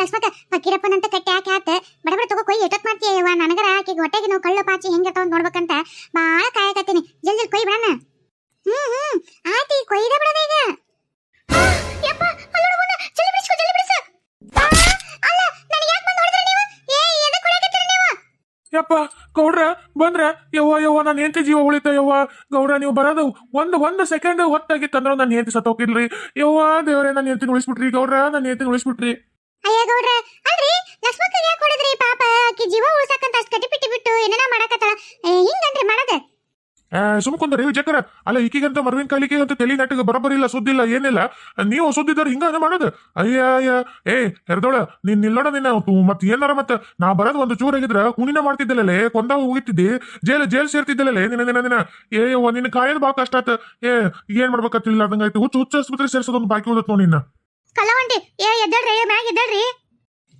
ಲಕ್ಷ್ಮಕ್ಕ ಫಕೀರಪ್ಪನಂತ ಕಟ್ಟಿ ಹಾಕಿ ಆತ ಬಡಬಡ ಬಡ ತಗೋ ಕೊಯ್ ಎಷ್ಟೊತ್ ಮಾಡ್ತೀಯ ಯವ್ವ? ನನಗರ ಆಕೆಗೆ ಹೊಟ್ಟೆಗೆ ನಾವು ಕಳ್ಳು ಪಾಚಿ ಹೆಂಗಿರ್ತಾವ ನೋಡ್ಬೇಕಂತ ಬಾಳ ಕಾಯಕತ್ತೀನಿ. ಜಲ್ದಿ ಕೊಯ್ ಬಿಡಣ ಹ್ಮ್ ಹ್ಮ್, ಆಯ್ತು ಈಗ ಕೊಯ್ದ ಬಿಡದ ಈಗ. ಯಾಕ್? ಯಪ್ಪ, ಗೌಡ್ರ, ಬಂದ್ರ, ಯವ್ವ ಯವ್ವ ನನ್ನ ಹೆಂಡತಿ ಜೀವ ಉಳಿತ, ಯವ್ವ. ಗೌಡ್ರ, ನೀವು ಬರೋದು ಒಂದು ಒಂದು ಸೆಕೆಂಡ್ ಹೊತ್ತಾಗಿತ್ತಂದ್ರ ನನ್ನ ಹೆಂಡತಿ ಸತ್ತೋಗಿಲ್ರಿ ಯವ್ವ, ದೇವ್ರೆ ನನ್ನ ಹೆಂಡತಿ ಉಳಿಸ್ಬಿಟ್ರಿ, ಗೌಡ್ರ ನನ್ನ ಹೆಂಡತಿ ಉಳಿಸ್ಬಿಟ್ರಿ. ಅಯ್ಯ ಗೌಡ್ರ, ಅಲ್ರಿ? ಲಕ್ಷ್ಮಕ್ಕಗೆ ಯಾಕೆ ಹೊಡೆದ್ರಿ? ಪಾಪ, ಆಕಿ ಜೀವ ಉಳ್ಸಾಕಂತ ಅಷ್ಟು ಕಟಿಪಿಟ್ಟಿ ಬಿಟ್ಟು ಏನೇನ ಮಾಡಕತ್ತಾಳ. ಹಿಂಗನ್ರಿ ಮಾಡದ? ಸುಮ್ಕೊಂಡ್ರಿ ಜಕ್ಕರ ಅಲ್ಲ, ಈಕಿಗಂತ ಮರವಿನ ಕಾಲಿಗೆ ಅಂತ ತಲೆ ನಾಟಕ ಬರಬರಿಲ್ಲ ಸುದ್ದಿಲ್ಲ ಏನಿಲ್ಲ. ನೀವು ಸುದ್ದಿದ್ದಾರೆ ಹಿಂಗ ಮಾಡೋದು? ಅಯ್ಯ ಅಯ್ಯ. ಏ ಹೆರ್ದೋಳ ನೀನ್ ನಿಲ್ಲೋಣ ನಿನ್ನ ಮತ್ ಏನಾರ ಮತ್ತ? ನಾ ಬರೋದು ಒಂದು ಚೂರಾಗಿದ್ರ ಕುಣಿನ ಮಾಡ್ತಿದ್ದಲ್ಲೇ ಕೊಂದ ಹೋಗಿತ್ತಿದ್ದಿ ಜೇಲ್ ಜೇಲ್ ಸೇರ್ತಿದ್ದಲ್ಲೇ ನಿನ್ನ ದಿನ ದಿನ ಏ ನಿನ್ನ ಕಾಯೋದು ಭಾಳ ಕಷ್ಟ ಆತ. ಏ, ಏನ್ ಮಾಡ್ಬೇಕತ್ತಿಲ್ಲ ಅದಂಗಾಯ್ತು ಹುಚ್ಚು, ಹುಚ್ಚ ಆಸ್ಪತ್ರೆ ಸೇರ್ಸೋದೊಂದು ಬಾಕಿ ಉಳಿದತ್ ನೋಡಿ ನಿನ್ನ? ಕಲವಂಟಿ ಏ, ಎದ್ದಳ್ರಿ ಮ್ಯಾಗ ಎದ್ದಳ್ರಿ.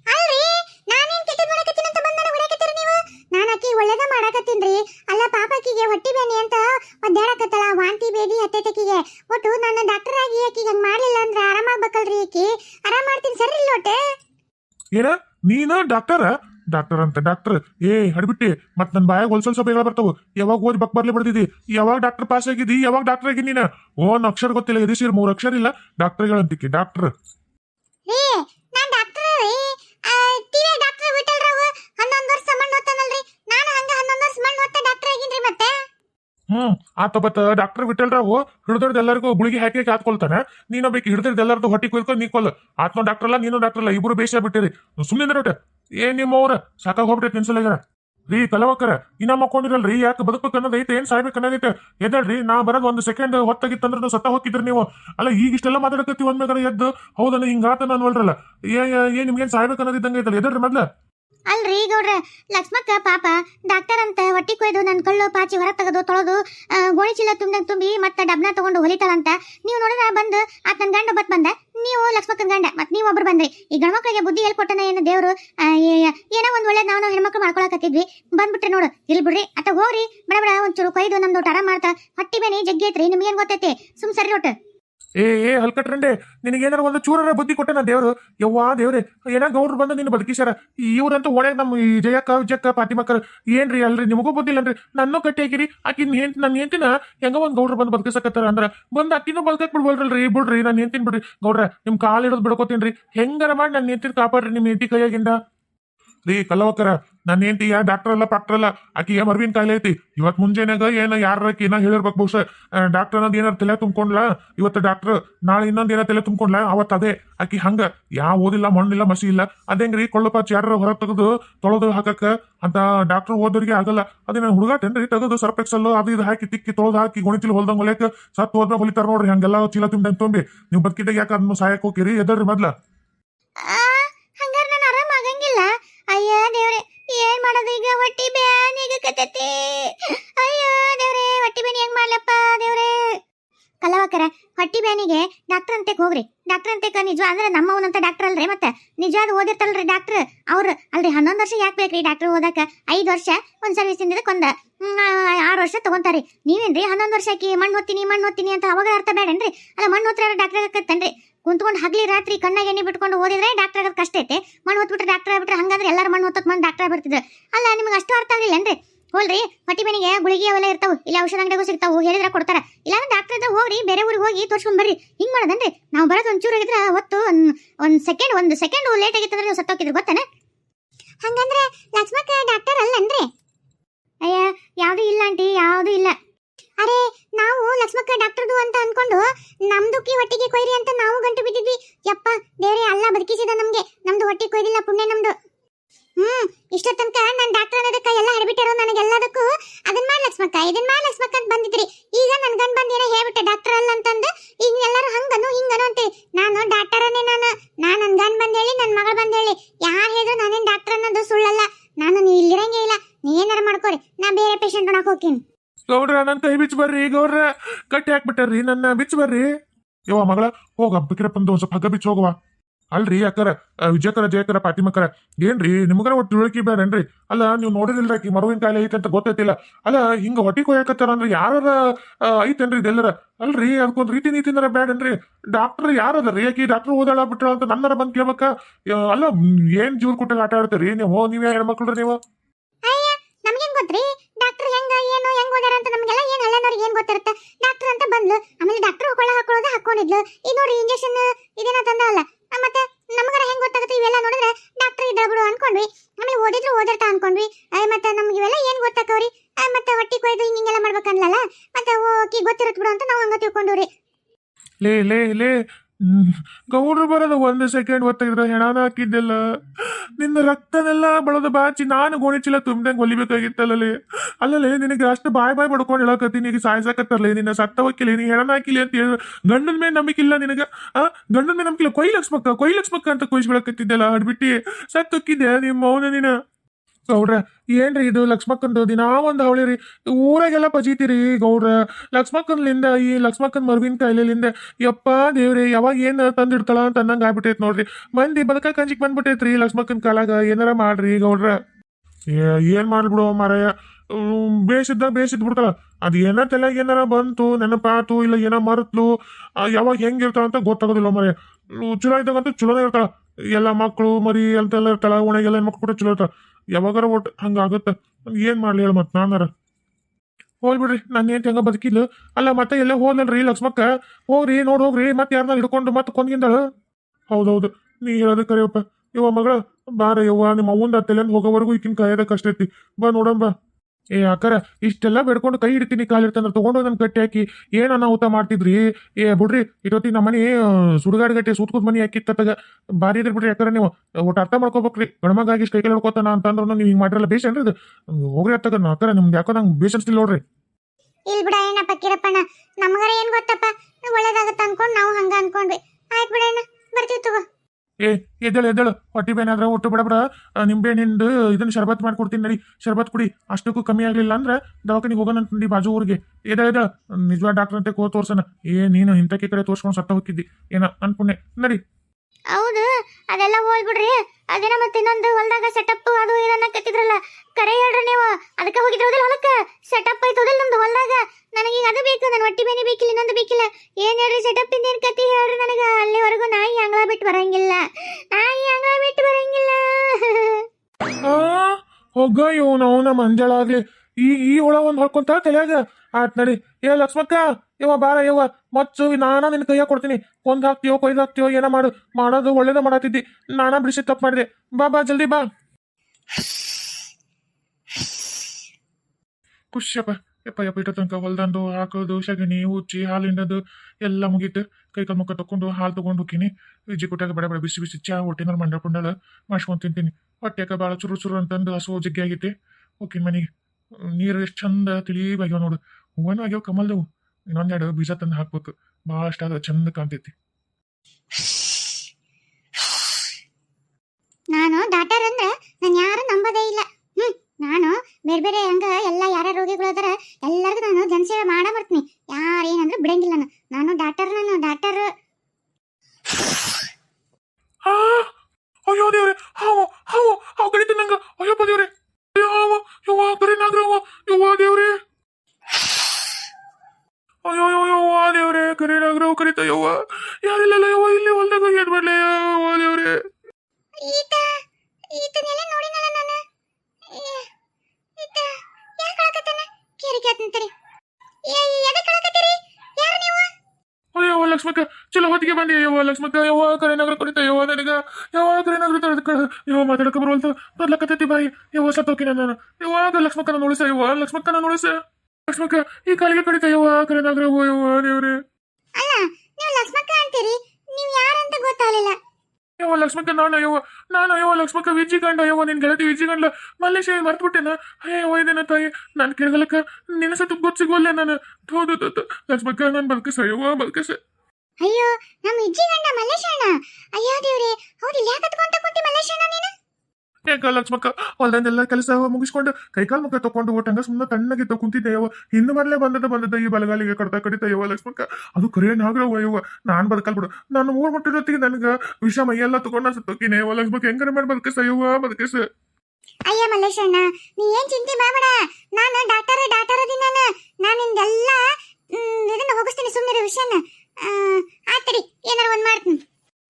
ಅಲ್ರಿ, ನಾನೇನ್ ಕೆಟ್ಟದ್ ಮಾಡಕತ್ತೀನಿ ಅಂತ ಬಂದನ ನನಗ್ ಹೊಡ್ಯಾಕತ್ತೀರಿ ನೀವು? ನಾನು ಅಕ್ಕಿ ಒಳ್ಳೇದ ಮಾಡಕತ್ತೀನ್ರಿ. ಅಲ್ಲ, ಪಾಪ ಅಕ್ಕಿಗೆ ಹೊಟ್ಟಿ ಬೇನಿ ಅಂತ ಒದ್ದಾಡಕತ್ತಳ, ವಾಂತಿ ಬೇದಿ ಹತ್ತೈತಕ್ಕಿಗೆ ಒಟ್ಟು ನಾನು ಡಾಕ್ಟರ್ ಆಗಿ ಆಕಿಗೆ ಹಂಗ್ ಮಾಡಲಿಲ್ಲ ಅಂದ್ರೆ ಆರಾಮಾಗ್ಬೇಕಲ್ರಿ ಅಕ್ಕಿ ಆರಾಮ ಮಾಡ್ತೀನಿ, ಸರಿ ಇಲ್ಲ ಒಟ್ಟೆ. ಏನ, ನೀನ ಡಾಕ್ಟರ ಡಾಕ್ಟರ್ ಅಂತ. ಡಾಕ್ಟರ್ ಏ ಹಡ್ಬಿಟ್ಟಿ ಮತ್ ನನ್ ಬಾಯಾಗ ಹೊಲ್ಸಲ್ ಸಭೆಗಳ ಬರ್ತಾವ. ಯಾವಾಗ ಓದಿ ಬಕ್ ಬರ್ಲಿ ಬಿಡ್ತಿದಿ ಯಾವಾಗ ಡಾಕ್ಟರ್ ಪಾಸ್ ಆಗಿದಿ? ಯಾವಾಗ ಡಾಕ್ಟರ್ ಆಗಿ ನೀನ? ಓನ್ ಅಕ್ಷರ ಗೊತ್ತಿಲ್ಲ ಎದಿಸಿರ್ ಮೂರ್ ಅಕ್ಷರ ಇಲ್ಲ. ಡಾಕ್ಟರ್ಗಳಂತಿಕ್ಕಿ ಡಾಕ್ಟರ್ ನಾನ್ ಡಾಕ್ಟರ್ ನಾನು ಹ್ಮ್ ಆತ ಬತ್ತ ಡಾಕ್ಟರ್ ವಿಠಲ್ ರಾವ್ ಹಿಡಿದವ್ರದ್ದು ಎಲ್ಲರಿಗೂ ಗುಳಿಗೆ ಹಾಕಿ ಹಾಕೊಳ್ತಾನೆ ಬೇಕು ಹಿಡಿದ್ರದ್ದು ಎಲ್ಲರದ್ದು ಹೊಟ್ಟಿ ಕುಯ್ಕೊಂಡು ನೀ ಕೊಲ್ಲ ಆತ್ನ ಡಾಕ್ಟರ್ ಅಲ್ಲ ನೀನು ಡಾಕ್ಟರ್ ಅಲ್ಲ ಇಬ್ರು ಬೇಷ ಬಿಟ್ಟಿರಿ ಸುಮ್ಮನೆ ನೋಟ ಏನ್ ನಿಮ್ಮವ್ರ ಸಾಕಾಗ ಹೋಗ್ಬಿಟ್ಟೆ ತಿನ್ಸಲಾಗ್ಯಾರ ರೀ, ಕಲವಕ್ಕರ, ಇನ್ನ ಮಕ್ಕೊಂಡಿರಲ್ರಿ, ಯಾಕೆ ಬದುಕ್ಬೇಕು ಅನ್ನೋದು ಐತೆ, ಏನ್ ಸಾಯ್ಬೇಕು ಅನ್ನೋದೈತೆ ಎದ್ದಳ್ರಿ, ನಾ ಬರೋದು ಒಂದು ಸೆಕೆಂಡ್ ಹೊತ್ತಾಗಿತ್ತಂದ್ರೆ ಸತ್ತ ಹೋಗಿದ್ರಿ ನೀವು. ಅಲ್ಲ, ಈಗ ಇಷ್ಟೆಲ್ಲ ಮಾತಾಡಕತ್ತಿ ಒಂದ್ಮೇಲೆ ಎದ್ದು? ಹೌದಲ್ಲ, ಹಿಂಗಾತ ನಾನು ಏ, ಏ- ನಿಮ್ಗೇನ್ ಸಾಯ್ಬೇಕು ಅನ್ನೋದಿದ್ದಂಗೆ ಐತಲ್ಲ, ಎದ್ರಿ ಮೊದ್ಲ. ಅಲ್ರಿ ಗೌಡ್ರ, ಲಕ್ಷ್ಮಕ್ಕ ಪಾಪ ಡಾಕ್ಟರ್ ಅಂತ ಹೊಟ್ಟಿ ಕೊಯ್ದು ನನ್ನ ಕಳ್ಳು ಪಾಚಿ ಹೊರ ತೆಗೆದು ತೊಳೆದು ಗೋಣಿ ಚೀಲ ತುಂಬಿ ಮತ್ತೆ ಡಬ್ನ ತಗೊಂಡು ಹೊಲಿತಾಳಂತ, ನೀವು ನೋಡಿದ್ರೆ ಬಂದು ಆತ ನನ್ನ ಗಂಡ ಬತ್ ಬಂದ, ನೀವು ಲಕ್ಷ್ಮಕ್ಕನ ಗಂಡ, ಮತ್ತೆ ನೀವು ಒಬ್ರು ಬಂದ್ರಿ. ಈ ಗಂಡ್ಮಕ್ಳಿಗೆ ಬುದ್ಧಿ ಹೇಳ್ಕೊಟ್ಟನ ಏನು ದೇವರು? ಏನೋ ಒಂದು ಒಳ್ಳೆ ನಾವು ಹೆಣ್ಮಕ್ಳು ಮಾಡ್ಕೊಳಕತ್ತಿದ್ವಿ. ಬಂದ್ಬಿಟ್ರೆ ನೋಡು ಇಲ್ಲಿ ಬಿಡ್ರಿ ಅತ್ತ ಹೋಗ್ರಿ, ಬಡ ಬಡ ಒಂಚೂರು ಕೊಯ್ದು ನಮ್ದು ಊಟ ಮಾಡ್ತಾ, ಹೊಟ್ಟಿ ಬೇನಿ ಜಗ್ಗಿ ಐತ್ರಿ, ನಿಮ್ಗೇನ್ ಗೊತ್ತೈತಿ? ಸುಮ್ ಸರಿ ಒಟ್ಟು ಏ ಏ, ಹಲ್ಕಟ್ರಂಡೆ, ನಿನಗೇನಾರ ಒಂದು ಚೂರರ ಬುದ್ಧಿ ಕೊಟ್ಟೆ ದೇವ್ರು? ಯವ್ವಾ ದೇವ್ರೆ, ಏನ ಗೌಡ್ರು ಬಂದು ನಿನ್ನ ಬದುಕಿಸ್ಯಾರ? ಇವ್ರಂತೂ ಹೊಣೆ ನಮ್ಮ ಈ ಜಯಕ್ಕ ವಿಜಯಕ್ಕ ಪಾತಿಮಕ್ಕರು ಏನ್ರಿ ಅಲ್ರಿ, ನಿಮಗೂ ಬುದ್ಧಿ ಇಲ್ಲನ್ರಿ? ನನ್ನೂ ಕಟ್ಟಿ ಹಾಕಿರಿ, ಆಕಿನ ಹೆಂಟ್ ನನ್ನ ಹೆಂತಿನ ಹೆಂಗ ಒಂದು ಗೌಡ್ರು ಬಂದು ಬದುಕಿಸಕತ್ತಾರ ಅಂದ್ರ, ಬಂದು ಅಕ್ಕಿನೂ ಬದುಕಕ್ ಬಿಡ್ಬೋಲ್ರಿ ಬಿಡ್ರಿ, ನಾನು ಹೆಂತಿನ ಬಿಡ್ರಿ. ಗೌಡ್ರ, ನಿಮ್ ಕಾಲು ಹಿಡಿದು ರೀ ಹೆಂಗಾರ ಮಾಡಿ ನನ್ನ ಹೆಂತಿನ ಕಾಪಾಡ್ರಿ ನಿಮ್ಮ ಹೆಂಡತಿ ಕೈಯಾಗಿಂದ? ರೀ ಕಲ್ಲವಕ್ಕರ ನನ್ನ ಹೆಂಡತಿ ಯಾ ಡಾಕ್ಟರ್ ಅಲ್ಲ ಪಾಕ್ಟರ್ ಅಲ್ಲ ಆಕಿ ಯಾ ಮರ್ವಿನ್ ಕಾಯಿಲೆ ಐತಿ. ಇವತ್ ಮುಂಜಾನೆಗ ಏನ ಯಾರ ಏನ ಹೇಳಿರ್ಬೇಕು ಬಹುಶಃ. ಡಾಕ್ಟರ್ ಅನ್ನೋದು ಏನಾರ ತಲೆ ತುಂಬ್ಕೊಂಡ್ಲ? ಇವತ್ತು ಡಾಕ್ಟರ್ ನಾಳೆ ಇನ್ನೊಂದ್ ಏನಾರ ತಲೆ ತುಂಬ್ಕೊಂಡ್ಲ? ಅವತ್ ಅದೇ. ಆಕಿ ಹಂಗ, ಯಾವ ಓದಿಲ್ಲ, ಮಣ್ಣಿಲ್ಲ, ಮಸಿ ಇಲ್ಲ. ಅದೇಂಗ್ರಿ ಕೊಳ್ಳಪಾಚಿ ಯಾರ ಹೊರ ತೆಗೆದು ತೊಳೆದು ಹಾಕಕ್ಕ ಅಂತ ಡಾಕ್ಟರ್ ಓದೋರಿಗೆ ಆಗಲ್ಲ. ಅದೇ ನಾನು ಹುಡುಗಾಟೇನ್ರಿ ತೆಗೆದು ಸರ್ಪೆಕ್ಸಲ್ಲು ಅದು ಇದು ಹಾಕಿ, ತಿಕ್ಕಿ ತೊಳೆದು ಹಾಕಿ ಗುಣಿತಿಲ್ ಹೊಲ್ದಂಗ್ ಹೊಲಿಯಕ ಸತ್ ಹೋದ್ಮೇಲೆ ಹೊಲಿತಾರ ನೋಡ್ರಿ. ಹಂಗೆಲ್ಲ ಚೀಲ ತುಂಬ ತುಂಬಿ. ನೀವು ಬದುಕಿದ್ದಾಗ ಯಾಕೆ ಅದನ್ನು ಸಾಯಕ್ ಹೋಗಿರಿ ಎದರ್ರಿ ಮೊದ್ಲ. ಮಾಡೋದು? ಈಗ ಹೊಟ್ಟಿ ಬ್ಯಾನ್ ಈಗ ಕತ್ತೈತಿ ಅಯ್ಯೋ, ದೇವ್ರೆ, ಹೊಟ್ಟಿ ಬ್ಯಾನಿ ಹೆಂಗ್ ಮಾಡ್ಲಪ್ಪ ದೇವ್ರೆ? ಕಲವಕರ ಹೊಟ್ಟಿ ಬ್ಯಾನಿಗೆ ಡಾಕ್ಟರ್ ಅಂತೆ ಹೋಗ್ರಿ. ಡಾಕ್ಟರ್ ಅಂತೆ ನಿಜ, ಅಂದ್ರೆ ನಮ್ಮವನಂತ ಡಾಕ್ಟರ್ ಅಲ್ರಿ ನಿಜ ಅದು ಓದಿರ್ತಲ್ರಿ ಡಾಕ್ಟರ್ ಅವ್ರು, ಅಲ್ರಿ ಹನ್ನೊಂದು ವರ್ಷ ಯಾಕೆ ಬೇಕ್ರಿ ಡಾಕ್ಟರ್ ಓದಕ? ಐದು ವರ್ಷ ಒಂದ್ ಸರ್ವಿಸ್ ಇಂದ ಕೊಂದ ಆರು ವರ್ಷ ತಗೊಂತಾರಿ. ನೀವೇನ್ರಿ ಹನ್ನೊಂದು ವರ್ಷ ಆಕಿ ಮಣ್ಣು ಹೊತ್ತೀನಿ ಮಣ್ಣು ಹೊತ್ತೀನಿ ಅಂತ ಅವಾಗ ಅರ್ಥ ಬೇಡನ್ರಿ ಅಲ್ಲ, ಮಣ್ಣು ಹೊತ್ರ ಡಾಕ್ಟರ್ ಆಗತ್ತನ್ರಿ ಕುಂತ್ಕೊಂಡು ಹಗ್ಲಿ ರಾತ್ರಿ ಕಣ್ಣಾಗ ಎಣ್ಣೆ ಬಿಟ್ಕೊಂಡು ಓದಿದ್ರೆ ಡಾಕ್ಟರ್ ಆಗೋದು ಕಷ್ಟ ಐತೆ. ಮಣ್ಣು ಹೊತ್ಬಿಟ್ರೆ ಡಾಕ್ಟರ್ ಆಗ್ಬಿಟ್ರೆ ಹಂಗಾದ್ರೆ ಎಲ್ಲರೂ ಮಣ್ಣು ಹೊತ್ತಕ್ ಮಣ್ಣು ಡಾಕ್ಟರ್ ಬರ್ತಿದ್ರು ಅಲ್ಲ, ನಿಮ್ಗೆ ಅಷ್ಟು ಅರ್ಥ ಆಗ್ಲಿಲ್ಲನ್ರಿ ಹೋಲ್ರಿ ಮಟ್ಟಿ ಮನೆಗೆ ಗುಳಿಗೆ ಅವೆಲ್ಲ ಇರ್ತಾವು. ಇಲ್ಲ, ಔಷಧ ಅಂಗಡಿಗೂ ಸಿಗ್ತಾವು, ಹೇಳಿದ್ರೆ ಕೊಡ್ತಾರೆ. ಇಲ್ಲಾಂದ್ರೆ ಡಾಕ್ಟರ್ ಹತ್ರ ಹೋಗ್ರಿ, ಬೇರೆ ಊರಿಗೆ ಹೋಗಿ ತೋರ್ಸ್ಕೊಂಡ್ ಬರ್ರಿ. ಹಿಂಗೆ ಮಾಡೋದನ್ರಿ ನಾವು ಬರೋದು ಒಂಚೂರು ಆಗಿದ್ರೆ ಹೊತ್ತು ಒಂದು ಸೆಕೆಂಡ್ ಒಂದು ಸೆಕೆಂಡ್ ಲೇಟ್ ಆಗಿತ್ತಂದ್ರೆ ನೀವು ಸತ್ತೋಗಿದ್ರು ಗೊತ್ತಾನೆ? ಹಂಗಂದ್ರೆ ಲಕ್ಷ್ಮಕ್ಕ ಡಾಕ್ಟರ್ ಅಲ್ಲನ್ರಿ? ಅಯ್ಯ, ಯಾವುದೂ ಇಲ್ಲ ಆಂಟಿ, ಯಾವುದೂ ಇಲ್ಲ. ಅರೆ, ನಾವು ಲಕ್ಷ್ಮಕ್ಕ ಡಾಕ್ಟರ್ದು ಅಂತ ಅನ್ಕೊಂಡು ನಮ್ದುಕ್ಕಿ ಹೊಟ್ಟಿಗೆ ಕೊಯ್ರಿ ಅಂತ ನಾವು ಗಂಟು ಬಿಟ್ಟಿದ್ವಿ ಯಪ್ಪ, ದೇವ್ರೆ, ಅಲ್ಲ ಬದುಕಿಸಿದ ನಮ್ಗೆ. ನಮ್ದು ಹೊಟ್ಟೆ ಕೊಯ್ದಿಲ್ಲ ಪುಣ್ಯ ನಮ್ದು. ಹ್ಮ್ ಇಷ್ಟ ತನಕ ನಾನು ಡಾಕ್ಟರ್ ಅನ್ನೋದಕ್ಕ ಎಲ್ಲ ನನಗೆ ಎಲ್ಲದಕ್ಕೂ ಅದನ್ ಮಾಡ್ ಲಕ್ಷ್ಮಕ್ಕ, ಇದನ್ ಮಾಡ್ ಲಕ್ಷ್ಮಕ್ಕ ಅಂತ ಬಂದಿದ್ರಿ. ಈಗ ನನ್ ಗಂಡ ಬಂದ್ ಏನೋ ಹೇಳ್ಬಿಟ್ಟೆ, ಡಾಕ್ಟರ್ ಅಲ್ಲ ಅಂತಂದು. ಈಗ ಎಲ್ಲರೂ ಹಂಗನು, ಹಿಂಗನು ಅಂತೇಳಿ ನಾನು ಡಾಕ್ಟರ್ ಅನ್ನೇ ನಾನು. ನನ್ನ ನನ್ ಗಂಡ್ ಬಂದ್ ಹೇಳಿ, ನನ್ ಮಗಳು ಬಂದ್ ಹೇಳಿ. ಯಾರು ಹೇಳಿದ್ರು ನಾನೇನ್ ಡಾಕ್ಟರ್ ಅನ್ನೋದು ಸುಳ್ಳಲ್ಲ. ನಾನು ನೀವು ಇಲ್ಲಿರಂಗೇ ಇಲ್ಲ. ನೀ ಏನಾರ ಮಾಡ್ಕೋರಿ. ನಾ ಬೇರೆ ಪೇಷಂಟ್ ಹೋಗ್ತೀನಿ. ಗೌಡ್ರ ನನ್ನ ಕೈ ಬಿಚ್ಚ ಬರ್ರಿ, ಗೌಡ್ರ. ಕಟ್ಟಿ ಹಾಕ್ಬಿಟ್ಟಾರ್ರಿ, ನನ್ನ ಬಿಚ್ಚ ಬರ್ರಿ. ಯವ್ವ ಮಗಳ, ಹೋಗ ಬಿಕ್ರಪ್ಪಂದು ಒಂದ್ ಸ್ವಲ್ಪ ಹಗ್ಗ ಬಿಚ್ಚ ಹೋಗವ. ಅಲ್ರಿ, ಅಕ್ಕರ ವಿಜಯಕರ, ಜಯಕರ ಪಾತಿಮಕ್ಕರ ಏನ್ರಿ ನಿಮ್ಗರ ಒಟ್ಟು ತಿಳುವಳಿಕೆ ಬೇಡನ್ರಿ? ಅಲ್ಲ, ನೀವು ನೋಡಿದಿಲ್ಲ ಈ ಮರುವಿನ ಕಾಯಿಲೆ ಐತೆ ಅಂತ ಗೊತ್ತೈತಿಲ್ಲ ಅಲ್ಲ, ಹಿಂಗ ಹೊಟ್ಟಿ ಕೊಯ್ಯಾಕತ್ತಾರ ಅಂದ್ರೆ ಯಾರ ಐತೇನ್ರಿ ಇದೆಲ್ಲರ? ಅಲ್ರಿ, ಅದಕ್ಕೊಂದ್ ರೀತಿ ನೀತಿನರ ಬೇಡನ್ರಿ. ಡಾಕ್ಟರ್ ಯಾರದ್ರಿ? ಯಾಕೆ ಡಾಕ್ಟರ್ ಓದಾಳ ಬಿಟ್ರ ಅಂತ ನನ್ನರ ಬಂದ್ ಕೇಳ್ಬೇಕ? ಅಲ್ಲ, ಏನ್ ಜೀವನ ಕೊಟ್ಟಾಗ ಆಟ ಆಡ್ತೀರಿ? ನೀವು, ನೀವೇ ಹೆಣ್ಮಕ್ಳ್ರಿ ನೀವು? ಗೊತ್ತ್ರಿ? ಡಾಕ್ಟರ್ ಹೆಂಗ, ಏನು, ಹೆಂಗ್ ಓದ್ಯಾರ ಅಂತ ನಮಗೆಲ್ಲ ಏನ್ ಹಳ್ಳೆನವ್ರಿಗೆ ಏನ್ ಗೊತ್ತಿರುತ್ತೆ? ಡಾಕ್ಟರ್ ಅಂತ ಬಂದ್ಲು. ಆಮೇಲೆ ಡಾಕ್ಟರ್ ಹೊಳ ಹಾಕೊಳ್ಳೋದು ಹಾಕೊಂಡಿದ್ಲು. ಈ ನೋಡಿ ಇಂಜೆಕ್ಷನ್ ಇದೇನ ತಂದಲ್ಲ ಮತ್ತೆ ನಮಗರ ಹೆಂಗ್ ಗೊತ್ತಾಗುತ್ತೆ? ಇವೆಲ್ಲ ನೋಡಿದ್ರೆ ಡಾಕ್ಟರ್ ಇದ್ದ ಬಿಡು ಅನ್ಕೊಂಡ್ವಿ. ಆಮೇಲೆ ಓದಿದ್ರು, ಓದಿರ್ತಾ ಅನ್ಕೊಂಡ್ವಿ. ಮತ್ತೆ ನಮ್ಗೆ ಇವೆಲ್ಲ ಏನ್ ಗೊತ್ತಾಕವ್ರಿ? ಮತ್ತೆ ಹೊಟ್ಟಿ ಕೊಯ್ದು ಹಿಂಗ್ ಹಿಂಗೆಲ್ಲ ಮಾಡ್ಬೇಕನ್ಲಲ್ಲ? ಮತ್ತೆ ಓಕೆ ಗೊತ್ತಿರತ್ ಬಿಡು ಅಂತ ನಾವು ಹಂಗ ತಿಳ್ಕೊಂಡ್ವಿ ಲೇ ಲೇ ಲೇ. ಗೌಡ್ರು ಬರೋದು ಒಂದು ಸೆಕೆಂಡ್ ಗೊತ್ತಾಗಿದ್ರೆ ಹೆಣನ ಹಾಕಿದ್ದೆಲ್ಲ. ನಿನ್ನ ರಕ್ತನೆಲ್ಲ ಬಳದ ಬಾಚಿ ನಾನು ಗೋಣಿ ಚೀಲ ತುಂಬ್ದಂಗೆ ಹೊಲಿಬೇಕಾಗಿತ್ತಲ್ಲಲ್ಲಿ ಅಲ್ಲಲ್ಲೇ ನಿನಗೆ ಅಷ್ಟು ಬಾಯ್ ಬಾಯ್ ಬಡ್ಕೊಂಡು ಹೇಳಕತ್ತೀನಿ ಈಗ ಸಾಯ್ಸಾಕತ್ತರ್ಲೆ ನಿನ್ನ ಸತ್ತ ಹೋಗಿಲ್ಲ ನೀ ಹೆಣನ ಹಾಕಿಲಿ ಅಂತ ಹೇಳಿ ಗಂಡನ ಮೇಲೆ ನಂಬಿಕಿಲ್ಲ ನಿನಗೆ? ಆ? ಗಂಡನ ಮೇಲೆ ನಂಬಿಕೆ ಇಲ್ಲ? ಲಕ್ಷ್ಮಕ್ಕ ಕೊಯ್ ಲಕ್ಷ್ಮಕ್ಕ ಅಂತ ಕೊಯ್ಸ್ಬಿಡಕತ್ತಿದ್ದೆಲ್ಲ ಹಡ್ಬಿಟ್ಟಿ ಸತ್ತೊಕ್ಕಿದ್ದೆ ನಿಮ್ಮ ಮೌನ ನೀನ? ಗೌಡ್ರ ಏನ್ರಿ ಇದು ಲಕ್ಷ್ಮಕ್ಕಂದು ದಿನ ಒಂದು ಹವಳಿ ರೀ? ಊರಾಗೆಲ್ಲ ಪಜೀತಿರಿ ಗೌಡ್ರ. ಲಕ್ಷ್ಮಕ್ಕನ್ಲಿಂದ ಈ ಲಕ್ಷ್ಮಕ್ಕನ್ ಮರುವಿನ ಕಾಯಿಲೆಲಿಂದ ಯಪ್ಪ ದೇವ್ರಿ ಯಾವಾಗ ಏನ್ ತಂದಿಡ್ತಾಳ ಅಂತ ಅನ್ನಂಗ ಆಗ್ಬಿಟ್ಟೈತ್ ನೋಡ್ರಿ. ಮಂದಿ ಬದಕ ಕಂಜಿಕ್ ಬಂದ್ಬಿಟ್ಟೈತ್ರಿ ಲಕ್ಷ್ಮಕ್ಕನ್ ಕಾಲಾಗ ಏನಾರ ಮಾಡ್ರಿ ಗೌಡ್ರ. ಏನ್ ಮಾಡ್ಬಿಡು ಮಾರಾಯ. ಬೇಸಿದ್ದ ಬೇಸಿದ್ ಬಿಡ್ತಾಳ. ಅದ್ ಏನ ತಲೆಯಾಗ ಏನಾರ ಬಂತು ನೆನಪಾತು ಇಲ್ಲ ಏನ ಮರತ್ಲು ಯಾವಾಗ ಹೆಂಗಿರ್ತಾಳ ಅಂತ ಗೊತ್ತಾಗೋದಿಲ್ಲ ಮಾರಾಯ. ಹ್ಮ್, ಚಲೋ ಇದ್ದಾಗಂತೂ ಚಲೋನೇ ಇರ್ತಾಳ. ಎಲ್ಲ ಮಕ್ಕಳು ಮರಿ ಅಂತೆಲ್ಲ ಇರ್ತಾಳ ಒಣಗೆಲ್ಲ ಮಕ್ಳು ಕೂಡ ಚಲೋ ಇರ್ತಾಳ. ಯಾವಾಗಾರ ಒಟ್ಟು ಹಂಗಾಗತ್ತ? ಏನ್ ಮಾಡ್ಲಿ ಹೇಳ ಮತ್ ನಾನಾರ? ಹೋಗ್ಬಿಡ್ರಿ ನಾನು ಏನ್ ಹೆಂಗ ಬದುಕಿಲ್ಲ? ಅಲ್ಲ ಮತ್ತೆ ಎಲ್ಲ ಹೋದಲ್ರಿ ಲಕ್ಷ್ಮಕ್ಕ? ಹೋಗ್ರಿ, ನೋಡ್ ಹೋಗ್ರಿ ಮತ್ತೆ ಯಾರನ್ನ ಹಿಡ್ಕೊಂಡು ಮತ್ತೆ ಕೊಂದ್ಗಿಂದಾಳ? ಹೌದೌದು, ನೀ ಹೇಳೋದು ಕರೆಯಪ್ಪ. ಇವ ಮಗಳ ಬಾರ ಯವ್ವ ನಿಮ್ಮ ಅವ್ವಂದ ತಲೆಂದ್ ಹೋಗೋವರೆಗೂ ಈಕಿನ ಕಾಯೋದ ಕಷ್ಟ ಐತಿ. ಬಾ ನೋಡಂಬ ಏ ಅಕ್ಕರ ಇಷ್ಟೆಲ್ಲ ಬೆಡ್ಕೊಂಡು ಕೈ ಹಿಡ್ತೀನಿ ಕಾಲಿರ್ತಂದ್ರೆ ತಗೊಂಡು ನನ್ನ ಕಟ್ಟಿ ಹಾಕಿ. ಏನು ಅನಾಹುತ ಮಾಡ್ತಿದ್ರಿ? ಏ, ಬಿಡ್ರಿ ಇಟ್ಟೊತ್ತಿ ನಮ್ಮ ಮನೆ ಸುಡುಗಾಡ್ ಗಟ್ಟಿ ಸೂತ್ಕೂತ್ ಮನಿ ಹಾಕಿತ್ತಗ ಬಾರಿ ಇದ್ರಿ ಬಿಡ್ರಿ, ಯಾಕಂದ್ರೆ ನೀವು ಒಟ್ಟು ಅರ್ಥ ಮಾಡ್ಕೋಬೇಕ್ರಿ. ಗಣಮಗಾಗಿ ಇಷ್ಟು ಕೈ ಹಿಡ್ಕೋತಾನ ಅಂತಂದ್ರೆ ನೀವು ಹಿಂಗೆ ಮಾಡಿರಲ್ಲ ಬೇಷನ್ರಿ ಇದು? ಹೋಗ್ರಿ ನಾ ಅಕ್ಕರ ನಿಮ್ಗೆ ಯಾಕೋ ನಂಗೆ ಇಲ್ಲ ನೋಡ್ರಿ. ಇಲ್ ಬಿಡ ಏನಪ್ಪ ಕಿರಪ್ಪಣ್ಣ ನಮಗಾರ ಏನು ಗೊತ್ತಪ್ಪ? ಒಳ್ಳೇದಾಗತ್ತ ಅನ್ಕೊಂಡ್ ನಾವು ಹಂಗ ಅನ್ಕೊಂಡ್ವಿ. ಆಯ್ತು ಬಿಡ ಅಣ್ಣ, ಬರ್ತೀವಿ ತಗೋ. ಏ, ಎದ್ದಳು ಎದ್ದಳು. ಹೊಟ್ಟಿ ಬೇನಾದ್ರೆ ಒಟ್ಟು ಬಿಡ ಬಿಡ ನಿಂಬೆ ನಿಂದು ಇದನ್ನ ಶರ್ಬತ್ ಮಾಡ್ಕೊಡ್ತೀನಿ ನಡಿ. ಶರ್ಬತ್ ಕುಡಿ. ಅಷ್ಟಕ್ಕೂ ಕಮ್ಮಿ ಆಗ್ಲಿಲ್ಲ ಅಂದ್ರೆ ದವಾಖಾನಿಗೆ ಹೋಗೋಣ ಅಂತಂದು ಬಾಜು ಊರಿಗೆ. ಎದ್ದಳು ಎದ್ದಳು. ನಿಜವಾದ ಡಾಕ್ಟರ್ ಅಂತ ಕೋ ತೋರ್ಸನ ಏ, ನೀನು ಇಂಥಕ್ಕೆ ಕಡೆ ತೋರ್ಸ್ಕೊಂಡು ಸತ್ತ ಹೋಗಿದ್ದಿ. ಏನ ಅನ್ಪುಣ್ಯ. ನಡಿ. ಹೌದು, ಅದೆಲ್ಲ ಹೋಗ್ಬಿಡ್ರಿ. ಅದೇನ ಮತ್ತೆ ಇನ್ನೊಂದು ಹೊಲದಾಗ ಸೆಟಪ್ ಅದು ಇದನ್ನ ಕತ್ತಿದ್ರಲ್ಲ ಕರೆ ಹೇಳ್ರಿ ನೀವು ಅದಕ್ಕೆ ಹೋಗಿದ್ರೋದಿಲ್ಲ ಹೊಲಕ್ಕ ಸೆಟಪ್ ಐತೋದಿಲ್ಲ ನಮ್ದು ಹೊಲ್ದಾಗ ನನಗೀಗ ಅದು ಬೇಕು ನನ್ನ ಹೊಟ್ಟಿ ಬೇನೆ ಬೇಕಿಲ್ಲ ಇನ್ನೊಂದು ಬೇಕಿಲ್ಲ ಏನ್ ಹೇಳ್ರಿ ಸೆಟಪ್ ಇಂದ ಏನ್ ಕತಿ ಹೇಳ್ರಿ ನನಗ ಅಲ್ಲಿವರೆಗೂ ನಾಯಿ ಅಂಗಳ ಬಿಟ್ಟು ಬರಂಗಿಲ್ಲ ನಾಯಿ ಅಂಗಳ ಬಿಟ್ಟು ಬರಂಗಿಲ್ಲ ಆ ಹೋಗ, ಇವನು ಅವನ ಮಂಜಾಳಾಗ್ಲಿ ಈ ಈ ಹುಳ ಒಂದು ಹೊಡ್ಕೊಂತ ತಲೆಯಾಗ. ಆತ್ ನಡಿ. ಏ, ಲಕ್ಷ್ಮಕ್ಕ, ಇವ ಬಾರ ಯವ್ವ ಮಚ್ಚು, ನಾನ ನಿನ್ ಕೈಯಾಗ ಕೊಡ್ತೀನಿ. ಕೊಂದ್ ಹಾಕ್ತೀಯೋ, ಕೊಯ್ದು ಹಾಕ್ತೀಯೋ, ಏನ ಮಾಡು. ಮಾಡೋದು ಒಳ್ಳೇದ ಮಾಡತ್ತಿದ್ದಿ ನಾನ ಬಿಡಿಸಿ ತಪ್ಪು ಮಾಡಿದೆ. ಬಾ ಬಾ, ಜಲ್ದಿ ಬಾ. ಖುಷಿಯಪ್ಪ ಯಪ್ಪ ಯಪ್ಪ ಇಟ್ಟ ತನಕ ಹೊಲ್ದಂದು ಹಾಕೋದು, ಸಗಣಿ ಉಚ್ಚಿ ಹಾಲು ಎಲ್ಲ ಮುಗೀತು. ಕೈ ಮುಖ ತಕೊಂಡು ಹಾಲು ತಗೊಂಡು ಹೋಗಿನಿ ವಿಜಿ ಕೊಟ್ಟಾಗ ಬಡ ಬಡ, ಬಿಸಿ ಬಿಸಿ ಚಾ ಹೊಟ್ಟಿನ ಮಂಡ ಮಾಡ್ಸ್ಕೊಂಡು ಮಾಡ್ಸ್ಕೊಂಡ್ ತಿಂತೀನಿ. ಹೊಟ್ಟೆಕ ಭಾಳ ಚುರು ಚುರು ಅಂತಂದು ಹಸು ಜಗ್ಗಿ ಆಗೈತಿ ಓಕೆ ಮನೆಗೆ, ನೀರು ಎಷ್ಟು ಚಂದ ತಿಳಿಯಾಗ್ಯಾವ ನೋಡು. ಹೂವನೂ ಆಗ್ಯಾವ ಕಮಲ್ದವು ಇನ್ನೊಂದೆರಡು ಬೀಜ ತಂದು ಹಾಕ್ಬೇಕು. ಭಾಳಷ್ಟು ಅದ ಚಂದ ಕಾಣ್ತೈತಿ. ನಾನು ಡಾಕ್ಟರ್ ಅಂದ್ರೆ ನಾನು ಯಾರು ನಂಬದೇ ಇಲ್ಲ. ಹ್ಮ್, ನಾನು ಬೇರೆ ಬೇರೆ ಹಂಗ ಎಲ್ಲ ಯಾರ ರೋಗಿಗಳು ಅದರ ಎಲ್ಲರಿಗೂ ನಾನು ಜನಸೇವೆ ಮಾಡ ಬರ್ತೀನಿ ಯಾರು ಏನಂದ್ರೆ ಬಿಡಂಗಿಲ್ಲ ನಾನು ನಾನು ಡಾಕ್ಟರ್ ನಾನು ಡಾಕ್ಟರ್ ಆ ಅಯ್ಯೋ ದೇವ್ರೆ ಹಾವು ಹಾವು ಹಾವು ಕಡಿತ ನಂಗ ಅಯ್ಯಪ್ಪ ದೇವ್ರೆ ಅಯ್ಯೋ ಹಾವು ಯವ್ವ ಕರಿ ನಾಗ್ರವ್ವ ಯವ್ವ ದೇವ್ರೆ ಅಯ್ಯೋ ಯೋ ಯವ್ವ ದೇವ್ರೆ ಕರಿ ನಾಗ್ರವ್ ಕರಿತ ಯವ್ವ? ಯಾರಿಲ್ಲಲ್ಲ ಯವ್ವ? ಇಲ್ಲಿ ಹೊಲ್ದಾಗ ಏನ್ ಮಾಡ್ಲಿ ಯವ್ವ ದೇವ್ರೆ? ಈತ ಈತನೆಲ್ಲ ನೋಡಿನಲ್ಲ ನಾನು. ಈತ ಕಳಕತ್ತಾನ? ಎದಕ್ಕೆ ಕಳಕತ್ತೀರಿ? ಯಾರು ನೀವು? ಅಯ್ಯವ್ವ ಲಕ್ಷ್ಮಕ್ಕ ಚಲೋ ಹೊತ್ತಿಗೆ ಬಂದಿ ಯವ್ವ ಲಕ್ಷ್ಮಕ್ಕ. ಯವ್ವ ಕರಿ ನಗರ ಕರಿತ ಯವ್ವ ನನಗ ಯವ್ವ ಕರಿ ನಗರ ತಡೆದ ಯವ್ವ ಮಾತಾಡಕ ಬರುವಲ್ತು ಬರ್ಲಕತ್ತೈತಿ ಬಾಯಿ. ಯವ್ವ ಸತ್ತೋಕಿನ ನಾನು. ಯವ್ವ ಲಕ್ಷ್ಮಕ್ಕನ ಉಳಿಸ ಯವ್ವ ಲಕ್ಷ್ಮಕ್ಕನ ಉಳಿಸ ಲಕ್ಷ್ಮಕ್ಕ ಈ ಕಾಲಿಗೆ ಕಡಿತ ಯವ್ವ ಓ ಯವ್ವ ದೇವ್ರೆ. ಅಲ್ಲ ನೀವು ಲಕ್ಷ್ಮಕ್ಕ ಅಂತೀರಿ? ನೀವು ಯಾರಂತ ಗೊತ್ತಾಗಲಿಲ್ಲ. ಅಯ್ಯೋ ಲಕ್ಷ್ಮಕ್ಕ ನಾನು ಅಯ್ಯೋ ನಾನು ಅಯ್ಯೋ ಲಕ್ಷ್ಮಕ್ಕ ವಿಜಿ ಗಂಡ ಅಯ್ಯೋ ನಿನ್ ಗೆಳತಿ ವಿಜಿ ಗಂಡ ಮಲ್ಲೇಶ ಮರ್ತ್ಬಿಟ್ಟೆನ? ಅಯ್ಯೋ ಇದೇನ ತಾಯಿ ನಾನು ಕೇಳಲಕ್ಕ ನಿನ್ನ ಸತ್ತು ಗೊತ್ತು ಸಿಗೋಲ್ಲ ನಾನು? ಹೌದು ಲಕ್ಷ್ಮಕ್ಕ ನಾನು ಬದುಕಸ ಅಯ್ಯೋ ಬದುಕಸ. ಅಯ್ಯೋ ನಮ್ಮ ವಿಜಿ ಗಂಡ ಮಲ್ಲೇಶಣ್ಣ ಅಯ್ಯೋ ದೇವ್ರೆ ಹೌದು ಇಲ್ಲಿ ಯಾಕೆ ಕುಂತಿ ಮಲ್ಲೇಶಣ್ಣ ನೀನು? ಯಾಕ ಲಕ್ಷ್ಮಕ್ಕ ಹೊಲ್ದಂದೆಲ್ಲ ಕೆಲಸ ಮುಗಿಸ್ಕೊಂಡು ಕೈಕಾಲ್ ಮುಖ ತಕೊಂಡು ಓಟಂಗ ಸುಮ್ಮನೆ ತಣ್ಣಗೆ ಕುಂತಿದ್ದೆ ಯವ್ವ ಇನ್ನು ಮೊದಲೇ ಬಂದದ ಬಂದದ ಈ ಬಲಗಾಲಿಗೆ ಕಡ್ತಾ ಕಡಿತ ಯವ್ವ ಲಕ್ಷ್ಮಕ್ಕ. ಅದು ಕರೆಯನ್ ನಾಗರವ್ವ ಯವ್ವ. ನಾನ್ ಬದುಕಲ್ ಬಿಡು. ನಾನು ಮೂರ್ ಮುಟ್ಟಿರೊತ್ತಿಗೆ ನನಗ ವಿಷ ಮೈಯೆಲ್ಲ ತಗೊಂಡ ಸತ್ತೋಕಿನಿ ಯವ್ವ ಲಕ್ಷ್ಮಕ್ಕ. ಹೆಂಗಾರ ಮಾಡಿ ಬದುಕಿಸ ಯವ್ವ ಬದುಕಿಸ? ಅಯ್ಯ ಮಲ್ಲೇಶಣ್ಣ ನೀ ಏನ್ ಚಿಂತೆ ಮಾಡಬೇಡ. ನಾನು ಡಾಕ್ಟರ್ ಡಾಕ್ಟರ್ ಅದೀನಿ ನಾನು. ನಾನು ನಿಂದೆಲ್ಲ ಇದನ್ನ ಹೋಗಿಸ್ತೀನಿ ಸುಮ್ಮನೆ ವಿಷಯನ. ಆತಡಿ ಏನಾರ ಒಂದ್ ಮಾಡ್ತೀನಿ.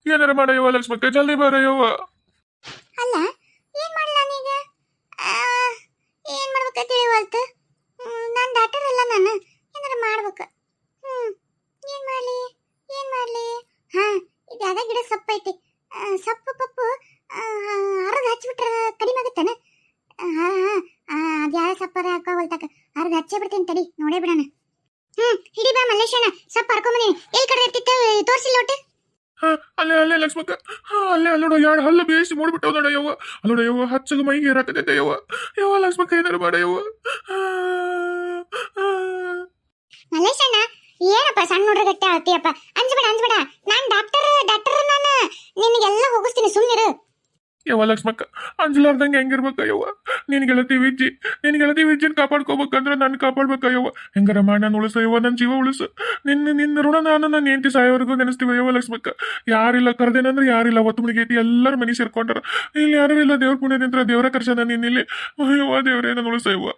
ಏನಾರ ಮಾಡ ಯವ್ವ ಲಕ್ಷ್ಮಕ್ಕ. ಜಲ್ದಿ ಬರ ಯವ್ವ. ಅಲ್ಲ ಏನ್ ಮಾಡ್ಲ ನಾನೀಗ ಏನ್ ಮಾಡ್ಬೇಕ ತಿಳಿವಲ್ತು ನಾನು ಡಾಕ್ಟರ್ ಅಲ್ಲ ನಾನು. ಏನಾರ ಮಾಡ್ಬೇಕು. ಹ್ಮ್, ಏನ್ ಮಾಡ್ಲಿ? ಏನ್ ಮಾಡ್ಲಿ? ಹಾ, ಇದು ಯಾವುದೇ ಗಿಡ ಸೊಪ್ಪು ಐತಿ. ಸೊಪ್ಪು ಪಪ್ಪು ಅರ್ಧ ಹಚ್ಬಿಟ್ರೆ ಕಡಿಮೆ ಆಗುತ್ತಾನ? ಹಾ ಹಾ. ಅದು ಯಾವ ಸಪ್ಪರ ಹಾಕೋವಲ್ತಾಕ ಅರ್ಧ ಹಚ್ಚೇ ತಡಿ. ನೋಡೇ ಬಿಡೋಣ. ಹ್ಮ್, ಹಿಡಿ ಬಾ ಮಲ್ಲೇಶಣ್ಣ. ಸೊಪ್ಪು ಹರ್ಕೊಂಬನಿ ಎಲ್ಲಿ ಕಡೆ ಇರ್ತಿತ್ತು ತೋರ್ಸಿಲ್ಲ ಲೋಟ ಹಾ, ಅಲ್ಲೇ ಅಲ್ಲೇ ಲಕ್ಷ್ಮಕ್ಕ. ಹಾ, ಅಲ್ಲೇ ಅಲ್ಲೋಡ ಎರಡು ಹಲ್ಲು ಬೇಯಿಸಿ ಮೂಡ್ಬಿಟ್ಟವ್ ನೋಡ ಯವ್ವ. ಅಲ್ಲೋಡ ಯವ್ವ ಹಚ್ಚಗ ಮೈಗೆ ಇರಾಕತೈತೆ ಯವ್ವ. ಯವ್ವ, ಲಕ್ಷ್ಮಕ್ಕ, ಏನಾರು ಮಾಡ ಯವ್ವ. ಮಲ್ಲೇಶಣ್ಣ, ಏನಪ್ಪ ಸಣ್ಣ ಹುಡುಗ ಗಟ್ಟಿ ಆಳ್ತೀಯಪ್ಪ ಅಂಜಬೇಡ ಅಂಜಬೇಡ. ನಾನ್ ಡಾಕ್ಟರ್ ಡಾಕ್ಟರ್ ನಾನು. ನಿನಗೆಲ್ಲ ಹೋಗಿಸ್ತೀನಿ ಸುಮ್ಮನಿರು ಯವ್ವ ಲಕ್ಷ್ಮಕ್ಕ, ಅಂಜಲಾರ್ದಂಗೆ ಹೆಂಗಿರ್ಬೇಕ ಯವ್ವ? ನಿನ್ ಗೆಳತಿ ವಿಜ್ಜಿ, ನಿನ್ ಗೆಳತಿ ವಿಜ್ಜಿನ ಕಾಪಾಡ್ಕೋಬೇಕಂದ್ರೆ ನಾನು ಕಾಪಾಡ್ಬೇಕ ಯವ್ವ? ಹೆಂಗಾರ ಮಾಡಿ ನಾನು ಉಳಿಸ ಯವ್ವ ನನ್ನ ಜೀವ ಉಳಿಸು. ನಿನ್ನ ನಿನ್ನ ಋಣ ನಾನು ನನ್ನ ಹೆಂಡತಿ ಸಾಯೋವರೆಗೂ ನೆನೆಸ್ತೀವಿ ಯವ್ವ ಲಕ್ಷ್ಮಕ್ಕ. ಯಾರಿಲ್ಲ ಕರ್ದೇನಂದ್ರೆ ಯಾರಿಲ್ಲ, ಒತ್ತು ಮುಳುಗೈತಿ ಎಲ್ಲರ ಮನೆ ಸೇರ್ಕೊಂಡಾರ. ಇಲ್ಲಿ ಯಾರು ಇಲ್ಲ ದೇವ್ರ ಪುಣ್ಯದಿಂದ ದೇವರ ಕರ್ಸನ ನಿನ್ನ ಇಲ್ಲಿ. ದೇವ್ರೇ, ನಾನು ಉಳಿಸ ಯವ್ವ.